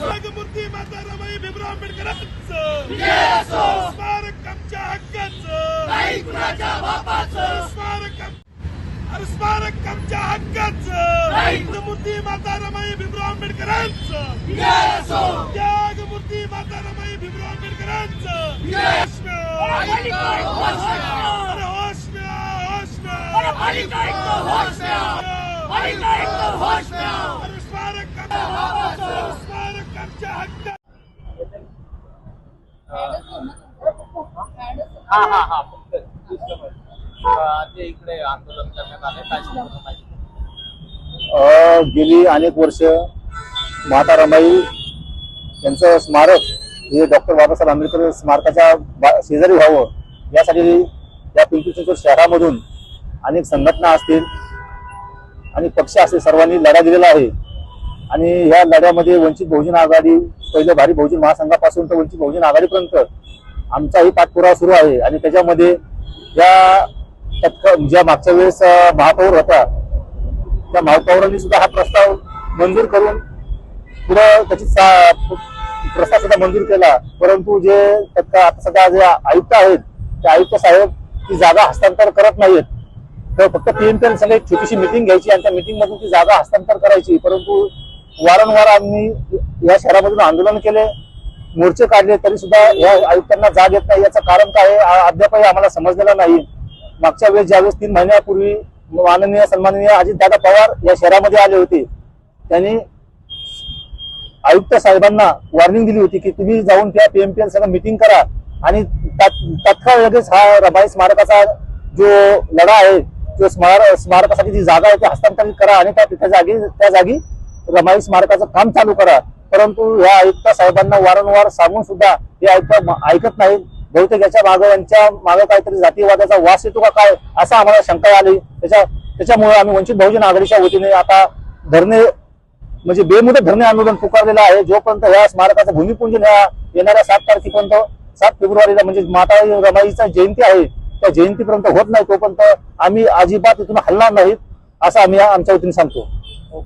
नागमूर्ती माता रमाई भीमराव आंबेडकरांचं. स्मारक आमच्या हक्काचं. स्मारक अरे स्मारक आमच्या हक्काचं. नाही. मूर्ती माता रमाई भीमराव आंबेडकरांचं. त्यागमूर्ती माता रमाई भीमराव आंबेडकरांचं. हा हा हा फक्त ते इकडे आंदोलन करण्यात आले अ, गेली अनेक वर्ष माता रमाई यांचं स्मारक हे डॉक्टर बाबासाहेब आंबेडकर स्मारकाच्या शेजारी व्हावं यासाठी या पिंपरी चिंचवड शहरामधून अनेक संघटना असतील आणि पक्ष असतील सर्वांनी लढा दिलेला आहे. आणि ह्या लढ्यामध्ये वंचित बहुजन आघाडी पहिलं भारी बहुजन महासंघापासून तर वंचित बहुजन आघाडीपर्यंत आमचाही पाठपुरावा सुरू आहे. आणि त्याच्यामध्ये या तत्क ज्या मागच्या वेळेस महापौर होता त्या महापौरांनी सुद्धा हा प्रस्ताव मंजूर करून पुढं त्याची सा- प्रस्ताव सुद्धा मंजूर केला. परंतु जे आता सध्या जे आयुक्त आहेत ते आयुक्त साहेब ती जागा हस्तांतर करत नाहीत तर फक्त पीएमपीएल संघ एक छोटीशी मिटिंग घ्यायची आणि त्या मिटिंग मधून ती जागा हस्तांतर करायची. परंतु वारंवार आम्ही या शहरामधून आंदोलन केले मोर्चे काढले तरी सुद्धा या आयुक्तांना जाग येत नाही. याचं कारण काय आहे? अद्यापही आम्हाला समजलेलं नाही. मागच्या वेळेस ज्यावेळेस तीन महिन्यापूर्वी माननीय सन्माननीय अजितदादा पवार या शहरामध्ये आले होते. त्यांनी आयुक्त साहेबांना वॉर्निंग दिली होती की तुम्ही जाऊन त्या पीएमपीएल सगळं मिटिंग करा आणि तत्काळ लगेच हा रबाई स्मारकाचा जो लढा आहे जो स्मार स्मारकासाठी जी जागा आहे ती हस्तांतरित करा आणि त्या जागी त्या जागी रमाई स्मारकाचं काम चालू करा. परंतु या आयुक्त साहेबांना वारंवार सांगून सुद्धा हे आयुक्त ऐकत नाहीत. बहुतेक याच्या मागं यांच्या मागे काहीतरी जातीयवादाचा वास येतो का काय? असं आम्हाला शंका आली. त्याच्या त्याच्यामुळे आम्ही वंचित बहुजन आघाडीच्या वतीने आता धरणे म्हणजे बेमुदत धरणे आंदोलन पुकारलेलं आहे. जोपर्यंत या स्मारकाचं भूमिपूजन ह्या येणाऱ्या सात तारखेपर्यंत सात फेब्रुवारीला म्हणजे माता रमाईचा जयंती आहे त्या जयंतीपर्यंत होत नाही. तोपर्यंत आम्ही अजिबात इथून हलणार नाहीत असं आम्ही आमच्या वतीने सांगतो. हो.